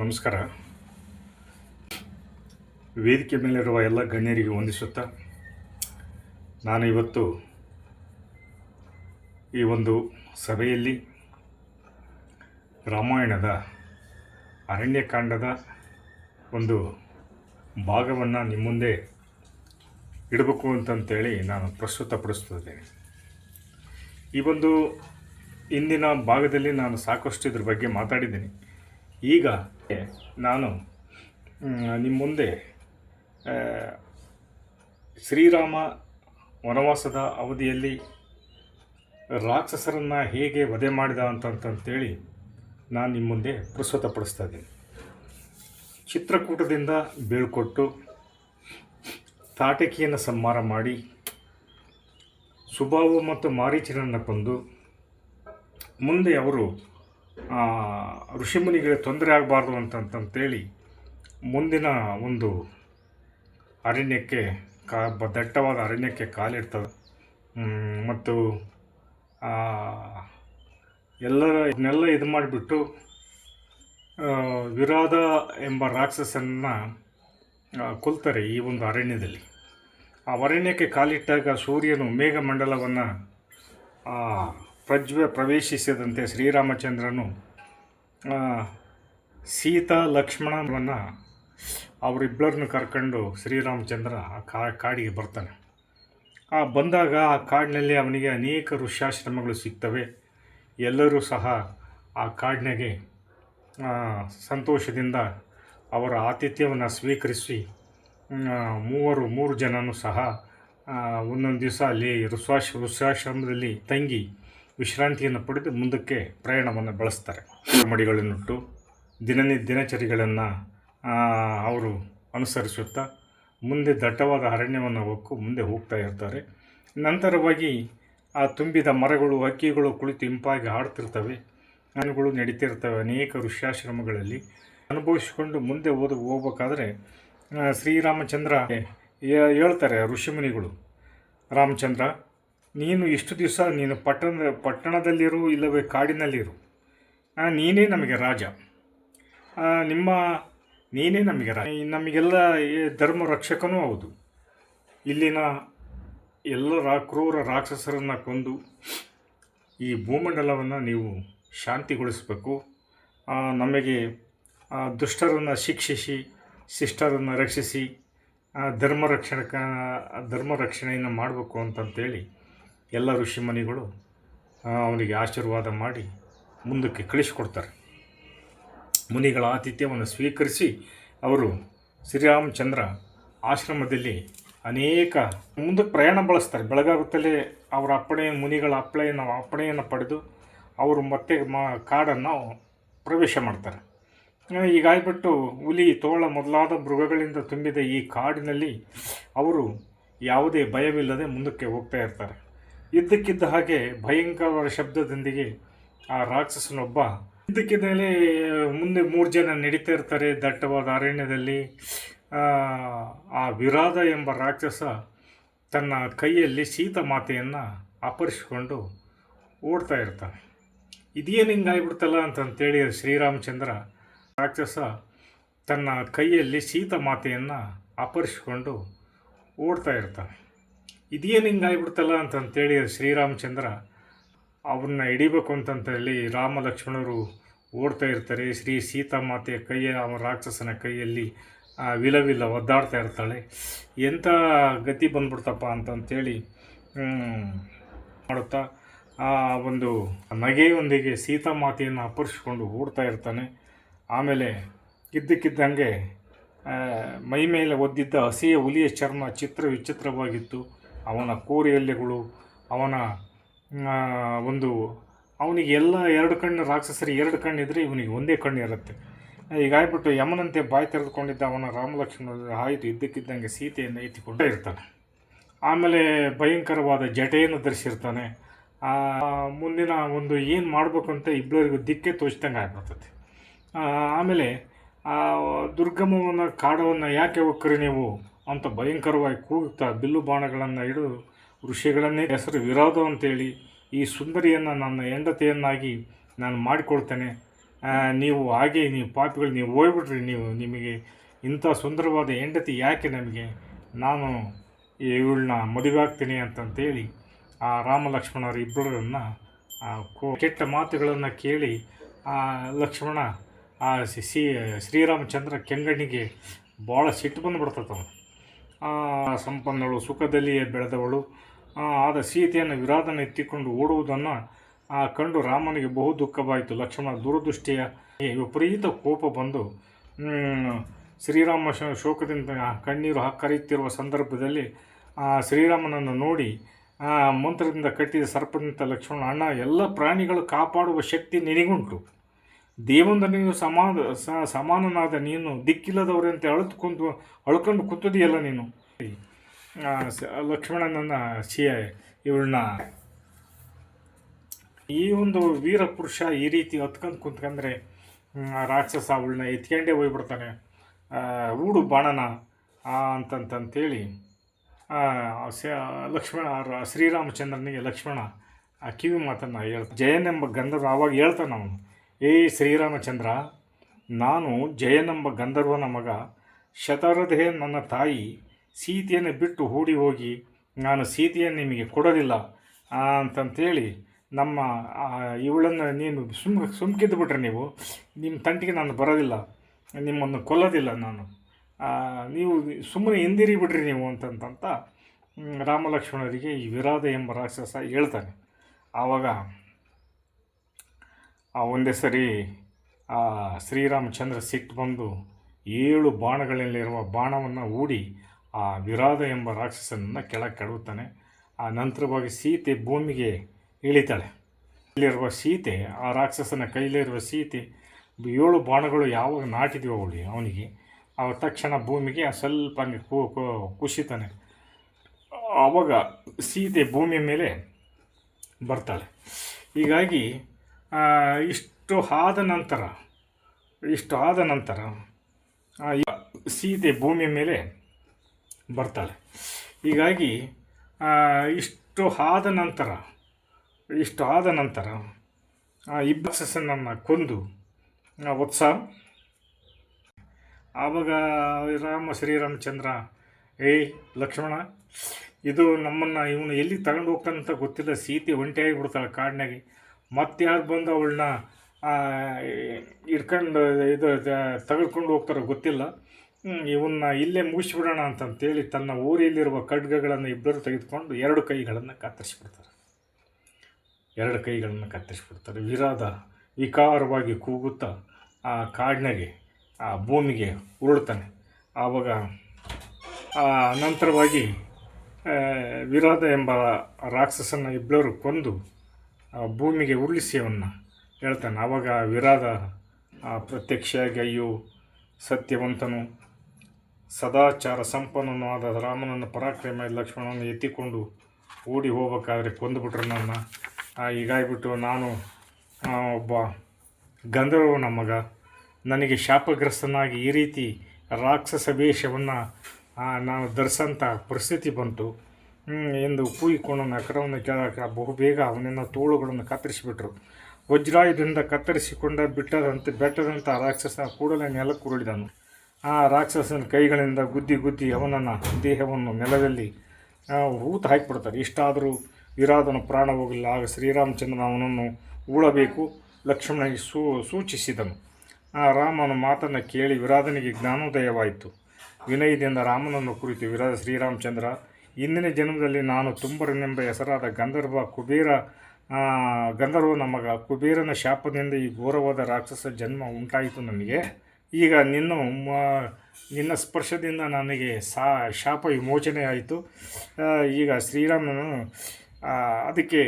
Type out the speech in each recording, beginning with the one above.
ನಮಸ್ಕಾರ. ವೇದಿಕೆ ಮೇಲಿರುವ ಎಲ್ಲ ಗಣ್ಯರಿಗೆ ವಂದಿಸುತ್ತಾ ನಾನು ಇವತ್ತು ಈ ಒಂದು ಸಭೆಯಲ್ಲಿ ರಾಮಾಯಣದ ಅರಣ್ಯಕಾಂಡದ ಒಂದು ಭಾಗವನ್ನು ನಿಮ್ಮ ಮುಂದೆ ಇಡಬೇಕು ಅಂತಂತೇಳಿ ನಾನು ಪ್ರಸ್ತುತಪಡಿಸ್ತಿದ್ದೇನೆ. ಈ ಒಂದು ಇಂದಿನ ಭಾಗದಲ್ಲಿ ನಾನು ಸಾಕಷ್ಟು ಇದ್ರ ಬಗ್ಗೆ ಮಾತಾಡಿದ್ದೀನಿ. ಈಗ ನಾನು ನಿಮ್ಮ ಮುಂದೆ ಶ್ರೀರಾಮ ವನವಾಸದ ಅವಧಿಯಲ್ಲಿ ರಾಕ್ಷಸರನ್ನು ಹೇಗೆ ವಧೆ ಮಾಡಿದ ಅಂತಂತಂತೇಳಿ ನಾನು ನಿಮ್ಮ ಮುಂದೆ ಪ್ರಸ್ತುತಪಡಿಸ್ತಾ ಇದ್ದೀನಿ. ಚಿತ್ರಕೂಟದಿಂದ ಬೀಳ್ಕೊಟ್ಟು ತಾಟಕಿಯನ್ನು ಸಂಹಾರ ಮಾಡಿ ಸುಬಾವು ಮತ್ತು ಮಾರೀಚನನ್ನು ಕೊಂದು ಮುಂದೆ ಅವರು ಋಷಿಮುನಿಗಳಿಗೆ ತೊಂದರೆ ಆಗಬಾರ್ದು ಅಂತಂತಂತೇಳಿ ಮುಂದಿನ ಒಂದು ಅರಣ್ಯಕ್ಕೆ ಕಾ ದಟ್ಟವಾದ ಅರಣ್ಯಕ್ಕೆ ಕಾಲಿಡ್ತವೆ ಮತ್ತು ಎಲ್ಲರ ಇದನ್ನೆಲ್ಲ ಇದು ಮಾಡಿಬಿಟ್ಟು ವಿರಾಧ ಎಂಬ ರಾಕ್ಷಸನ್ನು ಕೊಲ್ತಾರೆ ಈ ಒಂದು ಅರಣ್ಯದಲ್ಲಿ. ಆ ಅರಣ್ಯಕ್ಕೆ ಕಾಲಿಟ್ಟಾಗ ಸೂರ್ಯನು ಮೇಘಮಂಡಲವನ್ನು ಪ್ರಜ್ವೆ ಪ್ರವೇಶಿಸಿದಂತೆ ಶ್ರೀರಾಮಚಂದ್ರನು ಸೀತಾ ಲಕ್ಷ್ಮಣನನ್ನು ಅವರಿಬ್ಬರನ್ನು ಕರ್ಕೊಂಡು ಶ್ರೀರಾಮಚಂದ್ರ ಆ ಕಾ, ಕಾಡಿಗೆ ಬರ್ತಾನೆ. ಆ ಬಂದಾಗ ಆ ಕಾಡಿನಲ್ಲಿ ಅವನಿಗೆ ಅನೇಕ ಋಷ್ಯಾಶ್ರಮಗಳು ಸಿಗ್ತವೆ. ಎಲ್ಲರೂ ಸಹ ಆ ಕಾಡಿನಾಗೆ ಸಂತೋಷದಿಂದ ಅವರ ಆತಿಥ್ಯವನ್ನು ಸ್ವೀಕರಿಸಿ ಮೂವರು, ಮೂರು ಜನನೂ ಸಹ ಒಂದೊಂದು ದಿವಸ ಅಲ್ಲಿ ವೃಷ್ಯಾಶ್ರಮದಲ್ಲಿ ತಂಗಿ ವಿಶ್ರಾಂತಿಯನ್ನು ಪಡೆದು ಮುಂದಕ್ಕೆ ಪ್ರಯಾಣವನ್ನು ಬಳಸ್ತಾರೆ. ಮಡಿಗಳನ್ನುಟ್ಟು ದಿನನಿ ದಿನಚರಿಗಳನ್ನು ಅವರು ಅನುಸರಿಸುತ್ತಾ ಮುಂದೆ ದಟ್ಟವಾದ ಅರಣ್ಯವನ್ನು ಹೊಕ್ಕು ಮುಂದೆ ಹೋಗ್ತಾ ಇರ್ತಾರೆ. ನಂತರವಾಗಿ ಆ ತುಂಬಿದ ಮರಗಳು ಹಕ್ಕಿಗಳು ಕುಳಿತು ಇಂಪಾಗಿ ಹಾಡ್ತಿರ್ತವೆ ಹಣ್ಣುಗಳು ನಡೀತಿರ್ತವೆ ಅನೇಕ ಋಷ್ಯಾಶ್ರಮಗಳಲ್ಲಿ ಅನುಭವಿಸಿಕೊಂಡು ಮುಂದೆ ಓದ ಹೋಗ್ಬೇಕಾದ್ರೆ ಶ್ರೀರಾಮಚಂದ್ರ ಹೇಳ್ತಾರೆ ಋಷಿಮುನಿಗಳು, ರಾಮಚಂದ್ರ ನೀನು ಇಷ್ಟು ದಿವಸ ನೀನು ಪಟ್ಟಣ, ಪಟ್ಟಣದಲ್ಲಿರು ಇಲ್ಲವೇ ಕಾಡಿನಲ್ಲಿರು. ನೀನೇ ನಮಗೆ ರಾಜ. ನಿಮ್ಮ, ನೀನೇ ನಮಗೆ ರಾಜ. ನಮಗೆಲ್ಲ ಧರ್ಮ ರಕ್ಷಕನೂ ಹೌದು. ಇಲ್ಲಿನ ಎಲ್ಲ ರಾ ಕ್ರೂರ ರಾಕ್ಷಸರನ್ನು ಕೊಂದು ಈ ಭೂಮಂಡಲವನ್ನು ನೀವು ಶಾಂತಿಗೊಳಿಸಬೇಕು. ನಮಗೆ ದುಷ್ಟರನ್ನು ಶಿಕ್ಷಿಸಿ, ಶಿಷ್ಟರನ್ನು ರಕ್ಷಿಸಿ ಧರ್ಮ ರಕ್ಷಣಕ ಧರ್ಮ ರಕ್ಷಣೆಯನ್ನು ಮಾಡಬೇಕು ಅಂತಂತೇಳಿ ಎಲ್ಲ ಋಷಿಮುನಿಗಳು ಅವನಿಗೆ ಆಶೀರ್ವಾದ ಮಾಡಿ ಮುಂದಕ್ಕೆ ಕಳಿಸಿಕೊಡ್ತಾರೆ. ಮುನಿಗಳ ಆತಿಥ್ಯವನ್ನು ಸ್ವೀಕರಿಸಿ ಅವರು ಶ್ರೀರಾಮಚಂದ್ರ ಆಶ್ರಮದಲ್ಲಿ ಅನೇಕ ಮುಂದಕ್ಕೆ ಪ್ರಯಾಣ ಬಳಸ್ತಾರೆ. ಬೆಳಗಾಗುತ್ತಲೇ ಅವರ ಅಪ್ಪಣೆ, ಮುನಿಗಳ ಅಪ್ಪಣೆಯನ್ನು ಅಪ್ಪಣೆಯನ್ನು ಪಡೆದು ಅವರು ಮತ್ತೆ ಮ, ಕಾಡನ್ನು ಪ್ರವೇಶ ಮಾಡ್ತಾರೆ. ಈಗಾಗಿಬಿಟ್ಟು ಹುಲಿ, ತೋಳ ಮೊದಲಾದ ಮೃಗಗಳಿಂದ ತುಂಬಿದ ಈ ಕಾಡಿನಲ್ಲಿ ಅವರು ಯಾವುದೇ ಭಯವಿಲ್ಲದೆ ಮುಂದಕ್ಕೆ ಹೋಗ್ತಾ ಇರ್ತಾರೆ. ಇದ್ದಕ್ಕಿದ್ದ ಹಾಗೆ ಭಯಂಕರವಾದ ಶಬ್ದದೊಂದಿಗೆ ಆ ರಾಕ್ಷಸನೊಬ್ಬ ಇದ್ದಕ್ಕಿದ್ದಲ್ಲಿ ಮುಂದೆ ಮೂರು ಜನ ನಡೀತಾ ಇರ್ತಾರೆ ದಟ್ಟವಾದ ಅರಣ್ಯದಲ್ಲಿ. ಆ, ವಿರಾಧ ಎಂಬ ರಾಕ್ಷಸ ತನ್ನ ಕೈಯಲ್ಲಿ ಸೀತಮಾತೆಯನ್ನು ಅಪರಿಸಿಕೊಂಡು ಓಡ್ತಾ ಇರ್ತಾನೆ. ಇದೇನು ಹಿಂಗಾಗ್ಬಿಡ್ತಲ್ಲ ಅಂತಂತೇಳಿ ಶ್ರೀರಾಮಚಂದ್ರ ರಾಕ್ಷಸ ತನ್ನ ಕೈಯಲ್ಲಿ ಸೀತಮಾತೆಯನ್ನು ಅಪರಿಸಿಕೊಂಡು ಓಡ್ತಾ ಇರ್ತಾನೆ. ಇದೇನು ಹಿಂಗಾಗ್ಬಿಡ್ತಲ್ಲ ಅಂತಂತೇಳಿ ಶ್ರೀರಾಮಚಂದ್ರ ಅವ್ರನ್ನ ಹಿಡಿಬೇಕು ಅಂತಂತೇಳಿ ರಾಮ ಲಕ್ಷ್ಮಣರು ಓಡ್ತಾ ಇರ್ತಾರೆ. ಶ್ರೀ ಸೀತಾಮಾತೆಯ ಕೈಯ ಅವ ರಾಕ್ಷಸನ ಕೈಯಲ್ಲಿ ವಿಲವಿಲ್ಲ ಒದ್ದಾಡ್ತಾ ಇರ್ತಾಳೆ. ಎಂಥ ಗತಿ ಬಂದ್ಬಿಡ್ತಪ್ಪ ಅಂತಂತೇಳಿ ಮಾಡುತ್ತಾ, ಆ ಒಂದು ನಗೆಯೊಂದಿಗೆ ಸೀತಾಮಾತೆಯನ್ನು ಅಪ್ಪರಿಸ್ಕೊಂಡು ಓಡ್ತಾ ಇರ್ತಾನೆ. ಆಮೇಲೆ ಇದ್ದಕ್ಕಿದ್ದಂಗೆ ಮೈ ಮೇಲೆ ಒದ್ದಿದ್ದ ಹಸಿಯ ಹುಲಿಯ ಚರ್ಮ ಚಿತ್ರ ವಿಚಿತ್ರವಾಗಿತ್ತು. ಅವನ ಕೋರಿಯಲ್ಲೆಗಳು, ಅವನ ಒಂದು, ಅವನಿಗೆ ಎಲ್ಲ ಎರಡು ಕಣ್ಣು ರಾಕ್ಷಸರಿ ಎರಡು ಕಣ್ಣಿದ್ರೆ ಇವನಿಗೆ ಒಂದೇ ಕಣ್ಣು ಇರುತ್ತೆ. ಹೀಗಾಗ್ಬಿಟ್ಟು ಯಮನಂತೆ ಬಾಯಿ ತೆರೆದುಕೊಂಡಿದ್ದ ಅವನ ರಾಮಲಕ್ಷ್ಮಣ ಆಯಿತು ಇದ್ದಕ್ಕಿದ್ದಂಗೆ ಸೀತೆಯನ್ನು ಎತ್ತಿಕೊಂಡೇ ಇರ್ತಾನೆ. ಆಮೇಲೆ ಭಯಂಕರವಾದ ಜಟೆಯನ್ನು ಧರಿಸಿರ್ತಾನೆ. ಮುಂದಿನ ಒಂದು ಏನು ಮಾಡಬೇಕಂತ ಇಬ್ಬರಿಗೂ ದಿಕ್ಕೆ ತೋಚ್ದಂಗೆ ಆಗ್ಬಿಡ್ತದೆ. ಆಮೇಲೆ, ಆ ದುರ್ಗಮವನ್ನು ಕಾಡವನ್ನು ಯಾಕೆ ಹೋಗ್ರಿ ನೀವು? ಅಂತ ಭಯಂಕರವಾಗಿ ಕೂಗುತ್ತಾ ಬಿಲ್ಲು ಬಾಣಗಳನ್ನು ಹಿಡಿದು ಋಷಿಗಳನ್ನೇ ಹೆಸರು ವಿರೋಧ ಅಂತೇಳಿ ಈ ಸುಂದರಿಯನ್ನು ನನ್ನ ಹೆಂಡತಿಯನ್ನಾಗಿ ನಾನು ಮಾಡಿಕೊಡ್ತೇನೆ. ನೀವು ಹಾಗೆ ನೀವು ಪಾಪಿಗಳು, ನೀವು ಹೋಗ್ಬಿಟ್ರಿ ನೀವು ನಿಮಗೆ ಇಂಥ ಸುಂದರವಾದ ಹೆಂಡತಿ ಯಾಕೆ ನಮಗೆ? ನಾನು ಇವಳನ್ನ ಮದುವೆ ಆಗ್ತೀನಿ ಅಂತಂತೇಳಿ ಆ ರಾಮ ಲಕ್ಷ್ಮಣರ ಇಬ್ಬರನ್ನ ಕೆಟ್ಟ ಮಾತುಗಳನ್ನು ಕೇಳಿ ಆ ಲಕ್ಷ್ಮಣ ಆ ಶ್ರೀರಾಮಚಂದ್ರ ಕೆಂಗಣ್ಣಿಗೆ ಭಾಳ ಸಿಟ್ಟು ಬಂದುಬಿಡ್ತದ ಸಂಪನ್ನಳು ಸುಖದಲ್ಲಿಯೇ ಬೆಳೆದವಳು. ಆದ ಸೀತೆಯನ್ನು ವಿರಾಧನ ಎತ್ತಿಕೊಂಡು ಓಡುವುದನ್ನು ಕಂಡು ರಾಮನಿಗೆ ಬಹು ದುಃಖವಾಯಿತು. ಲಕ್ಷ್ಮಣ ದುರದೃಷ್ಟಿಯ ವಿಪರೀತ ಕೋಪ ಬಂದು ಶ್ರೀರಾಮ ಶೋಕದಿಂದ ಕಣ್ಣೀರು ಹಾಕರಿಯುತ್ತಿರುವ ಸಂದರ್ಭದಲ್ಲಿ ಶ್ರೀರಾಮನನ್ನು ನೋಡಿ ಮಂತ್ರದಿಂದ ಕಟ್ಟಿದ ಸರ್ಪದಿಂದ ಲಕ್ಷ್ಮಣ, ಅಣ್ಣ, ಎಲ್ಲ ಪ್ರಾಣಿಗಳು ಕಾಪಾಡುವ ಶಕ್ತಿ ನಿನಗುಂಟು. ದೇವಂದನಿಗೂ ಸಮಾನ, ಸ- ಸಮಾನನಾದ ನೀನು ದಿಕ್ಕಿಲ್ಲದವರಂತೆ ಅಳುತು ಕುಂತು ಅಳ್ಕೊಂಡು ಕೂತದಿಯಲ್ಲ ನೀನು? ಲಕ್ಷ್ಮಣನನ್ನು ಶಿಯ ಇವಳನ್ನ, ಈ ಒಂದು ವೀರ ಪುರುಷ ಈ ರೀತಿ ಹೊತ್ಕೊಂಡು ಕುಂತ್ಕಂದ್ರೆ ರಾಕ್ಷಸ ಅವಳನ್ನ ಎತ್ಕೊಂಡೇ ಹೋಗ್ಬಿಡ್ತಾನೆ. ಊಡು ಬಾಣನ ಅಂತಂತಂತೇಳಿ ಲಕ್ಷ್ಮಣ ಶ್ರೀರಾಮಚಂದ್ರನಿಗೆ ಲಕ್ಷ್ಮಣ ಆ ಕಿವಿ ಮಾತನ್ನು ಹೇಳ್ತಾನೆ. ಜಯನೆಂಬ ಗಂಧರ್ವ ಆವಾಗ ಹೇಳ್ತಾನೆ ಅವನು. ಏ ಶ್ರೀರಾಮಚಂದ್ರ, ನಾನು ಜಯನೆಂಬ ಗಂಧರ್ವನ ಮಗ ಶತರಥೆ ನನ್ನ ತಾಯಿ, ಸೀತೆಯನ್ನು ಬಿಟ್ಟು ಹೂಡಿ ಹೋಗಿ ನಾನು ಸೀತೆಯನ್ನು ನಿಮಗೆ ಕೊಡೋದಿಲ್ಲ ಅಂತಂತೇಳಿ ನಮ್ಮ ಇವಳನ್ನು ನೀನು ಸುಮ್, ಸುಮ್ಕಿದ್ದು ಬಿಟ್ರೆ ನೀವು, ನಿಮ್ಮ ತಂಟಿಗೆ ನಾನು ಬರೋದಿಲ್ಲ, ನಿಮ್ಮನ್ನು ಕೊಲ್ಲೋದಿಲ್ಲ ನಾನು. ನೀವು ಸುಮ್ಮನೆ ಹಿಂದಿರಿ ಬಿಡ್ರಿ ನೀವು ಅಂತಂತಂತ ರಾಮಲಕ್ಷ್ಮಣರಿಗೆ ರಾಮ ಈ ವಿರಾಧ ಎಂಬ ರಾಕ್ಷಸ ಹೇಳ್ತಾನೆ. ಆವಾಗ ಆ ಒಂದೇ ಸರಿ ಆ ಶ್ರೀರಾಮಚಂದ್ರ ಸಿಟ್ಟು ಬಂದು ಏಳು ಬಾಣಗಳಲ್ಲಿರುವ ಬಾಣವನ್ನು ಹೂಡಿ ಆ ವಿರಾಧ ಎಂಬ ರಾಕ್ಷಸನನ್ನು ಕೆಳಗೆ ಕೆಡವುತ್ತಾನೆ ಆ ನಂತರವಾಗಿ ಸೀತೆ ಭೂಮಿಗೆ ಇಳಿತಾಳೆ. ಇಲ್ಲಿರುವ ಸೀತೆ ಆ ರಾಕ್ಷಸನ ಕೈಲಿರುವ ಸೀತೆ ಏಳು ಬಾಣಗಳು ಯಾವಾಗ ನಾಟಿದೀವೋ ಅವಳಿ ಅವನಿಗೆ. ಅವ ತಕ್ಷಣ ಭೂಮಿಗೆ ಸ್ವಲ್ಪ ಕುಸಿತಾನೆ. ಆವಾಗ ಸೀತೆ ಭೂಮಿಯ ಮೇಲೆ ಬರ್ತಾಳೆ. ಹೀಗಾಗಿ ಆ, ಇಷ್ಟು ಆದ ನಂತರ ಇಷ್ಟು ಆದ ನಂತರ ಸೀತೆ ಭೂಮಿ ಮೇಲೆ ಬರ್ತಾಳೆ. ಹೀಗಾಗಿ ಇಷ್ಟು ಆದ ನಂತರ ಇಷ್ಟು ಆದ ನಂತರ ಆ ಇಬ್ಬಸನನ್ನು ಕೊಂದು ಆ, ವತ್ಸ ಆವಾಗ ರಾಮ ಶ್ರೀರಾಮಚಂದ್ರ ಏಯ್ ಲಕ್ಷ್ಮಣ ಇದು ನಮ್ಮನ್ನು ಇವನು ಎಲ್ಲಿ ತಗೊಂಡು ಹೋಗ್ತಾನಂತ ಗೊತ್ತಿಲ್ಲ. ಸೀತೆ ಒಂಟಿಯಾಗಿ ಬಿಡ್ತಾಳೆ ಕಾಡಿನಾಗೆ ಮತ್ತೆ ಯಾರು ಬಂದು ಅವಳನ್ನ ಇಟ್ಕೊಂಡು ಇದು ತೆಗೆದುಕೊಂಡು ಹೋಗ್ತಾರೋ ಗೊತ್ತಿಲ್ಲ. ಇವನ್ನ ಇಲ್ಲೇ ಮುಗಿಸ್ಬಿಡೋಣ ಅಂತಂತೇಳಿ ತನ್ನ ಊರಿಯಲ್ಲಿರುವ ಖಡ್ಗಗಳನ್ನು ಇಬ್ಬರು ತೆಗೆದುಕೊಂಡು ಎರಡು ಕೈಗಳನ್ನು ಕತ್ತರಿಸ್ಬಿಡ್ತಾರೆ. ಎರಡು ಕೈಗಳನ್ನು ಕತ್ತರಿಸಿಬಿಡ್ತಾರೆ. ವಿರಾದ ವಿಕಾರವಾಗಿ ಕೂಗುತ್ತಾ ಆ ಕಾಡಿನಾಗೆ, ಆ ಭೂಮಿಗೆ ಉರುಳ್ತಾನೆ. ಆವಾಗ, ಆ ನಂತರವಾಗಿ ವಿರಾದ ಎಂಬ ರಾಕ್ಷಸನ ಇಬ್ಬರು ಕೊಂದು ಭೂಮಿಗೆ ಉರುಳಿಸಿ ಅವನ್ನ ಹೇಳ್ತಾನೆ. ಆವಾಗ ವಿರಾದ ಆ, ಪ್ರತ್ಯಕ್ಷವಾಗಿ ಅಯ್ಯೋ ಸತ್ಯವಂತನು ಸದಾಚಾರ ಸಂಪನ್ನನು ಆದ ರಾಮನನ್ನು ಪರಾಕ್ರಮ ಲಕ್ಷ್ಮಣನನ್ನು ಎತ್ತಿಕೊಂಡು ಓಡಿ ಹೋಗ್ಬೇಕಾದ್ರೆ ಕೊಂದುಬಿಟ್ರು ನನ್ನ. ಹೀಗಾಗ್ಬಿಟ್ಟು ನಾನು ಒಬ್ಬ ಗಂಧರ್ವನ ಮಗ. ನನಗೆ ಶಾಪಗ್ರಸ್ತನಾಗಿ ಈ ರೀತಿ ರಾಕ್ಷಸ ವೇಷವನ್ನು ನಾನು ಧರಿಸಂಥ ಪರಿಸ್ಥಿತಿ ಬಂತು. ಎಂದು ಕೂಗಿಕೊಂಡು ನನ್ನ ಕರವನ್ನು ಬಹು ಬಹುಬೇಗ ಅವನನ್ನು ತೋಳುಗಳನ್ನು ಕತ್ತರಿಸಿಬಿಟ್ರು. ವಜ್ರಾಯುಧದಿಂದ ಕತ್ತರಿಸಿಕೊಂಡ ಬಿಟ್ಟದಂತೆ ಬೆಟ್ಟದಂಥ ರಾಕ್ಷಸನ ಕೂಡಲೇ ನೆಲಕ್ಕೆ ಉರುಳಿದನು. ಆ ರಾಕ್ಷಸನ ಕೈಗಳಿಂದ ಗುದ್ದಿ ಗುದ್ದಿ ಅವನನ್ನು ದೇಹವನ್ನು ನೆಲದಲ್ಲಿ ಊತ ಹಾಕಿಬಿಡ್ತಾರೆ. ಇಷ್ಟಾದರೂ ವಿರಾದನ ಪ್ರಾಣ ಹೋಗಲಿಲ್ಲ. ಆಗ ಶ್ರೀರಾಮಚಂದ್ರನ ಅವನನ್ನು ಉಳಬೇಕು ಲಕ್ಷ್ಮಣನಿಗೆ ಸೂ, ಸೂಚಿಸಿದನು. ಆ ರಾಮನ ಮಾತನ್ನು ಕೇಳಿ ವಿರಾಧನಿಗೆ ಜ್ಞಾನೋದಯವಾಯಿತು. ವಿನಯದಿಂದ ರಾಮನನ್ನು ಕುರಿತು ವಿರಾಧ ಶ್ರೀರಾಮಚಂದ್ರ ಇಂದಿನ ಜನ್ಮದಲ್ಲಿ ನಾನು ತುಂಬರನೆಂಬ ಹೆಸರಾದ ಗಂಧರ್ವ ಕುಬೇರ ಗಂಧರ್ವ ನಮಗ ಮಗ ಕುಬೇರನ ಶಾಪದಿಂದ ಈ ಘೋರವಾದ ರಾಕ್ಷಸ ಜನ್ಮ ಉಂಟಾಯಿತು ನನಗೆ. ಈಗ ನಿನ್ನ ನಿನ್ನ ಸ್ಪರ್ಶದಿಂದ ನನಗೆ ಸಾ, ಶಾಪ ವಿಮೋಚನೆ ಆಯಿತು. ಈಗ ಶ್ರೀರಾಮನು ಅದಕ್ಕೆ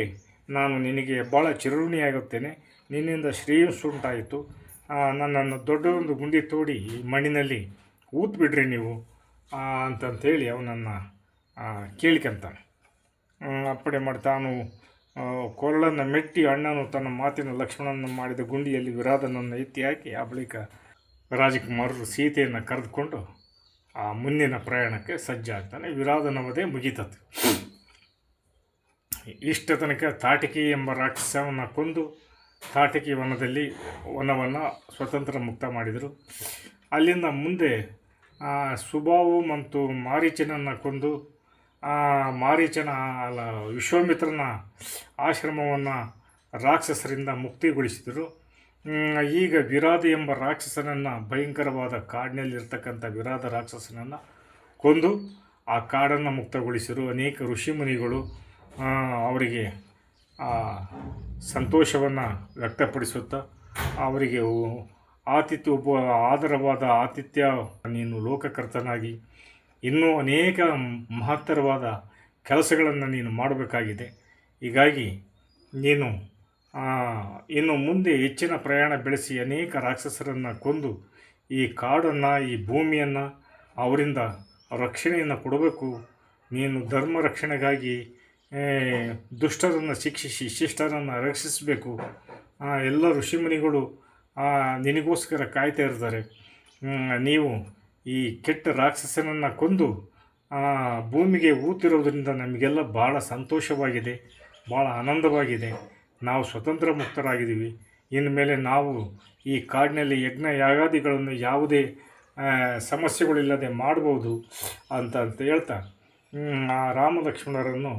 ನಾನು ನಿನಗೆ ಭಾಳ ಚಿರಋಣಿಯಾಗುತ್ತೇನೆ ನಿನ್ನಿಂದ ಶ್ರೇಯಸ್ಸುಂಟಾಯಿತು ಉಂಟಾಯಿತು. ನನ್ನನ್ನು ದೊಡ್ಡ ಒಂದು ಗುಂಡಿ ತೋಡಿ ಈ ಮಣ್ಣಿನಲ್ಲಿ ಊತ್ ಬಿಡ್ರಿ ನೀವು ಅಂತಂಥೇಳಿ ಅವನನ್ನು ಕೇಳ್ಕೊಂತಾನೆ ಅಪ್ಪಣೆ ಮಾಡಿ ತಾನು ಕೊರಳನ್ನು ಮೆಟ್ಟಿ ಅಣ್ಣನು ತನ್ನ ಮಾತಿನ ಲಕ್ಷ್ಮಣನ ಮಾಡಿದ ಗುಂಡಿಯಲ್ಲಿ ವಿರಾಧನನ್ನು ಎತ್ತಿ ಹಾಕಿ, ಆ ಬಳಿಕ ರಾಜಕುಮಾರರು ಸೀತೆಯನ್ನು ಕರೆದುಕೊಂಡು ಆ ಮುಂದಿನ ಪ್ರಯಾಣಕ್ಕೆ ಸಜ್ಜಾಗ್ತಾನೆ ವಿರಾಧನವದೇ ಮುಗೀತದೆ ಇಷ್ಟ ತನಕ ತಾಟಿಕೆ ಎಂಬ ರಾಕ್ಷಸವನ್ನು ಕೊಂದು ತಾಟಿಕೆ ವನದಲ್ಲಿ ವನವನ್ನು ಸ್ವತಂತ್ರ ಮುಕ್ತ ಮಾಡಿದರು. ಅಲ್ಲಿಂದ ಮುಂದೆ ಸುಬಾವು ಮತ್ತು ಮಾರೀಚನನ್ನು ಕೊಂದು ಮಾರೀಚನ, ಅಲ್ಲ, ವಿಶ್ವಾಮಿತ್ರನ ಆಶ್ರಮವನ್ನು ರಾಕ್ಷಸರಿಂದ ಮುಕ್ತಿಗೊಳಿಸಿದರು. ಈಗ ವಿರಾದ ಎಂಬ ರಾಕ್ಷಸನನ್ನು, ಭಯಂಕರವಾದ ಕಾಡಿನಲ್ಲಿರ್ತಕ್ಕಂಥ ವಿರಾದ ರಾಕ್ಷಸನನ್ನು ಕೊಂದು ಆ ಕಾಡನ್ನು ಮುಕ್ತಗೊಳಿಸಿದರು ಅನೇಕ ಋಷಿಮುನಿಗಳು ಅವರಿಗೆ ಸಂತೋಷವನ್ನು ವ್ಯಕ್ತಪಡಿಸುತ್ತಾ ಅವರಿಗೆ ಆತಿಥ್ಯ ಒಬ್ಬ ಆದರವಾದ ಆತಿಥ್ಯ, ನೀನು ಲೋಕಕರ್ತನಾಗಿ ಇನ್ನೂ ಅನೇಕ ಮಹತ್ತರವಾದ ಕೆಲಸಗಳನ್ನು ನೀನು ಮಾಡಬೇಕಾಗಿದೆ. ಹೀಗಾಗಿ ನೀನು ಇನ್ನು ಮುಂದೆ ಹೆಚ್ಚಿನ ಪ್ರಯಾಣ ಬೆಳೆಸಿ ಅನೇಕ ರಾಕ್ಷಸರನ್ನು ಕೊಂದು ಈ ಕಾಡನ್ನು, ಈ ಭೂಮಿಯನ್ನು ಅವರಿಂದ ರಕ್ಷಣೆಯನ್ನು ಕೊಡಬೇಕು. ನೀನು ಧರ್ಮ ರಕ್ಷಣೆಗಾಗಿ ದುಷ್ಟರನ್ನು ಶಿಕ್ಷಿಸಿ, ಶಿಷ್ಟರನ್ನು ರಕ್ಷಿಸಬೇಕು. ಎಲ್ಲ ಋಷಿಮುನಿಗಳು ನಿನಗೋಸ್ಕರ ಕಾಯ್ತಾ ಇರ್ತಾರೆ. ನೀವು ಈ ಕೆಟ್ಟ ರಾಕ್ಷಸನನ್ನು ಕೊಂದು ಭೂಮಿಗೆ ಊತಿರೋದ್ರಿಂದ ನಮಗೆಲ್ಲ ಭಾಳ ಸಂತೋಷವಾಗಿದೆ ಭಾಳ ಆನಂದವಾಗಿದೆ. ನಾವು ಸ್ವತಂತ್ರ ಮುಕ್ತರಾಗಿದ್ದೀವಿ. ಮೇಲೆ ನಾವು ಈ ಕಾಡಿನಲ್ಲಿ ಯಜ್ಞ ಯಾಗಾದಿಗಳನ್ನು ಯಾವುದೇ ಸಮಸ್ಯೆಗಳಿಲ್ಲದೆ ಮಾಡ್ಬೋದು ಅಂತ ಅಂತ ಹೇಳ್ತಾ ಆ ರಾಮ ಲಕ್ಷ್ಮಣರನ್ನು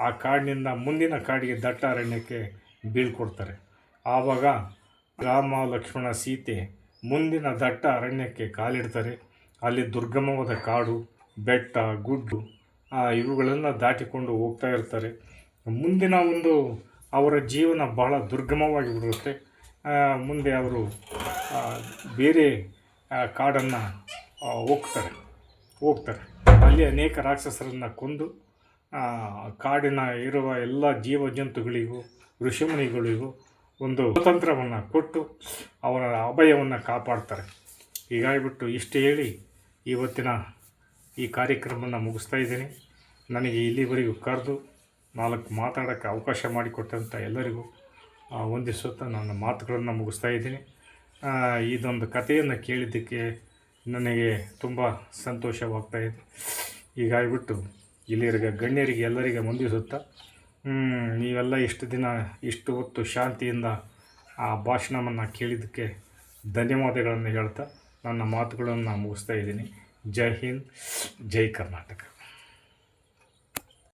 ಆ ಕಾಡಿನಿಂದ ಮುಂದಿನ ಕಾಡಿಗೆ ದಟ್ಟ ಅರಣ್ಯಕ್ಕೆ ಬೀಳ್ಕೊಡ್ತಾರೆ. ಆವಾಗ ರಾಮ ಲಕ್ಷ್ಮಣ ಸೀತೆ ಮುಂದಿನ ದಟ್ಟ ಅರಣ್ಯಕ್ಕೆ ಕಾಲಿಡ್ತಾರೆ. ಅಲ್ಲಿ ದುರ್ಗಮವಾದ ಕಾಡು, ಬೆಟ್ಟ, ಗುಡ್ಡು ಇವುಗಳನ್ನು ದಾಟಿಕೊಂಡು ಹೋಗ್ತಾ ಇರ್ತಾರೆ. ಮುಂದಿನ ಒಂದು ಅವರ ಜೀವನ ಬಹಳ ದುರ್ಗಮವಾಗಿ ಬಿಡುತ್ತೆ. ಮುಂದೆ ಅವರು ಬೇರೆ ಕಾಡನ್ನು ಹೋಗ್ತಾರೆ. ಹೋಗ್ತಾರೆ. ಅಲ್ಲಿ ಅನೇಕ ರಾಕ್ಷಸರನ್ನು ಕೊಂದು ಕಾಡಿನ ಇರುವ ಎಲ್ಲ ಜೀವ ಜಂತುಗಳಿಗೂ ಋಷಿಮುನಿಗಳಿಗೂ ಒಂದು ಸ್ವತಂತ್ರವನ್ನು ಕೊಟ್ಟು ಅವರ ಅಭಯವನ್ನು ಕಾಪಾಡ್ತಾರೆ. ಹೀಗಾಗಿಬಿಟ್ಟು ಇಷ್ಟು ಹೇಳಿ ಇವತ್ತಿನ ಈ ಕಾರ್ಯಕ್ರಮವನ್ನು ಮುಗಿಸ್ತಾ ಇದ್ದೀನಿ. ನನಗೆ ಇಲ್ಲಿವರೆಗೂ ಕರೆದು ನಾಲ್ಕು ಮಾತಾಡೋಕ್ಕೆ ಅವಕಾಶ ಮಾಡಿಕೊಟ್ಟಂಥ ಎಲ್ಲರಿಗೂ ವಂದಿಸುತ್ತಾ ನನ್ನ ಮಾತುಗಳನ್ನು ಮುಗಿಸ್ತಾ ಇದ್ದೀನಿ. ಇದೊಂದು ಕಥೆಯನ್ನು ಕೇಳಿದ್ದಕ್ಕೆ ನನಗೆ ತುಂಬ ಸಂತೋಷವಾಗ್ತಾ ಇದೆ. ಹೀಗಾಗಿಬಿಟ್ಟು ಇಲ್ಲಿರಿಗೆ ಗಣ್ಯರಿಗೆ ಎಲ್ಲರಿಗೆ ವಂದಿಸುತ್ತಾ ಹ್ಮ್, ನೀವೆಲ್ಲ ಇಷ್ಟು ದಿನ ಇಷ್ಟು ಹೊತ್ತು ಶಾಂತಿಯಿಂದ ಆ ಭಾಷಣವನ್ನು ಕೇಳಿದ್ದಕ್ಕೆ ಧನ್ಯವಾದಗಳನ್ನು ಹೇಳ್ತಾ ನನ್ನ ಮಾತುಗಳನ್ನು ಮುಗಿಸ್ತಾ ಇದ್ದೀನಿ. ಜೈ ಹಿಂದ್ ಜೈ ಕರ್ನಾಟಕ.